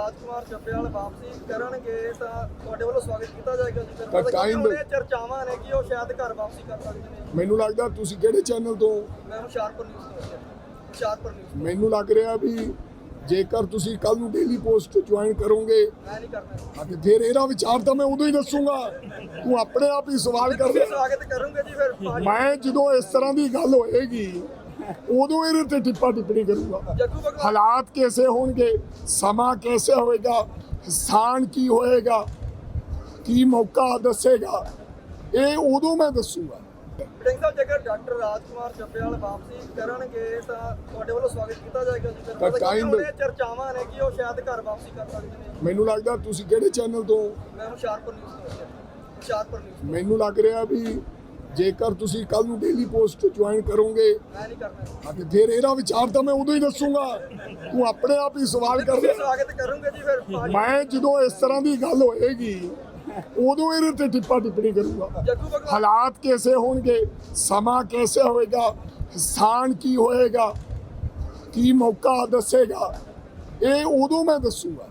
ਰਾਜਕੁਮਾਰ ਚੱਬੇਵਾਲ ਵਾਪਸੀ ਕਰਨਗੇ ਤਾਂ ਤੁਹਾਡੇ ਵੱਲੋਂ ਸਵਾਗਤ ਕੀਤਾ ਜਾਏਗਾ ਜੀ। ਤਾਂ ਉਹਨੇ ਚਰਚਾਵਾਂ ਨੇ ਕਿ ਉਹ ਸ਼ਾਇਦ ਘਰ ਵਾਪਸੀ ਕਰ ਸਕਦੇ ਨੇ? ਮੈਨੂੰ ਲੱਗਦਾ ਤੁਸੀਂ ਕਿਹੜੇ ਚੈਨਲ ਤੋਂ? ਮੈਂ ਹੁਸ਼ਿਆਰਪੁਰ ਨਿਊਜ਼ ਤੋਂ। ਹੁਸ਼ਿਆਰਪੁਰ ਨਿਊਜ਼। ਮੈਨੂੰ ਲੱਗ ਰਿਹਾ ਵੀ ਜੇਕਰ ਤੁਸੀਂ ਕੱਲ ਨੂੰ ਡੇਲੀ ਪੋਸਟ ਜੁਆਇਨ ਕਰੋਗੇ ਮੈਂ ਨਹੀਂ ਕਰਨਾ ਹਾਂ ਤੇ ਫਿਰ ਇਹਦਾ ਵਿਚਾਰ ਤਾਂ ਮੈਂ ਉਦੋਂ ਹੀ ਦੱਸੂਗਾ। ਤੂੰ ਆਪਣੇ ਆਪ ਹੀ ਸਵਾਲ ਕਰ ਸਵਾਗਤ ਕਰੋਗੇ ਜੀ ਫਿਰ। ਮੈਂ ਜਦੋਂ ਇਸ ਤਰ੍ਹਾਂ ਦੀ ਗੱਲ ਹੋਏਗੀ ਉਦੋਂ ਇਹਦੇ ਤੇ ਟਿੱਪਾ ਟਿੱਪਣੀ ਕਰੂੰਗਾ। ਹਾਲਾਤ ਕੈਸੇ ਹੋਣਗੇ ਸਮਾਂ ਕੈਸੇ ਹੋਏਗਾ ਸਥਾਨ ਕੀ ਹੋਏਗਾ ਕੀ ਮੌਕਾ ਦੱਸੇਗਾ ਇਹ ਉਦੋਂ ਮੈਂ ਦੱਸੂਗਾ। ਸਿੰਘ ਸਾਹਿਬ ਜੇਕਰ ਡਾਕਟਰ ਰਾਜਕੁਮਾਰ ਚੱਬੇਵਾਲ ਵਾਪਸੀ ਕਰਨਗੇ ਤਾਂ ਤੁਹਾਡੇ ਵੱਲੋਂ ਸਵਾਗਤ ਕੀਤਾ ਜਾਏਗਾ ਜੀ। ਫਿਰ ਤਾਂ ਮਤਲਬ ਕਿ kind- ਉਹਨੇ ਚਰਚਾਵਾਂ ਨੇ ਕਿ ਉਹ ਸ਼ਾਇਦ ਘਰ ਵਾਪਸੀ ਕਰ ਸਕਦੇ ਨੇ? ਮੈਨੂੰ ਲੱਗਦਾ ਤੁਸੀਂ ਕਿਹੜੇ ਚੈਨਲ ਤੋਂ? ਮੈਂ ਹੁਸ਼ਿਆਰਪੁਰ ਨਿਊਜ਼ ਤੋਂ ਹਾਂ ਜੀ। ਹੁਸ਼ਿਆਰਪੁਰ ਨਿਊਜ਼ ਤੋਂ। ਮੈਨੂੰ ਲੱਗ ਰਿਹਾ ਵੀ ਜੇਕਰ ਤੁਸੀਂ ਕੱਲ ਨੂੰ ਡੇਲੀ ਪੋਸਟ ਜੁਆਇਨ ਕਰੋਗੇ ਮੈਂ ਨਹੀਂ ਕਰਨਾ ਹਾਂ ਤੇ ਫਿਰ ਇਹਦਾ ਵਿਚਾਰ ਤਾਂ ਮੈਂ ਉਦੋਂ ਹੀ ਦੱਸੂਗਾ। ਤੂੰ ਆਪਣੇ ਆਪ ਹੀ ਸਵਾਲ ਕਰ ਰਿਹਾ ਸਵਾਗਤ ਕਰੋਗੇ ਜੀ ਫਿਰ। ਮੈਂ ਜਦੋਂ ਇਸ ਤਰ੍ਹਾਂ ਦੀ ਗੱਲ ਹੋਏਗੀ ਉਦੋਂ ਇਹਦੇ ਤੇ ਟਿੱਪਾ ਟਿੱਪਣੀ ਕਰੂੰਗਾ। ਹਾਲਾਤ ਕੈਸੇ ਹੋਣਗੇ ਸਮਾਂ ਕੈਸੇ ਹੋਏਗਾ ਸਥਾਨ ਕੀ ਹੋਏਗਾ ਕੀ ਮੌਕਾ ਦੱਸੇਗਾ ਇਹ ਉਦੋਂ ਮੈਂ ਦੱਸੂਗਾ।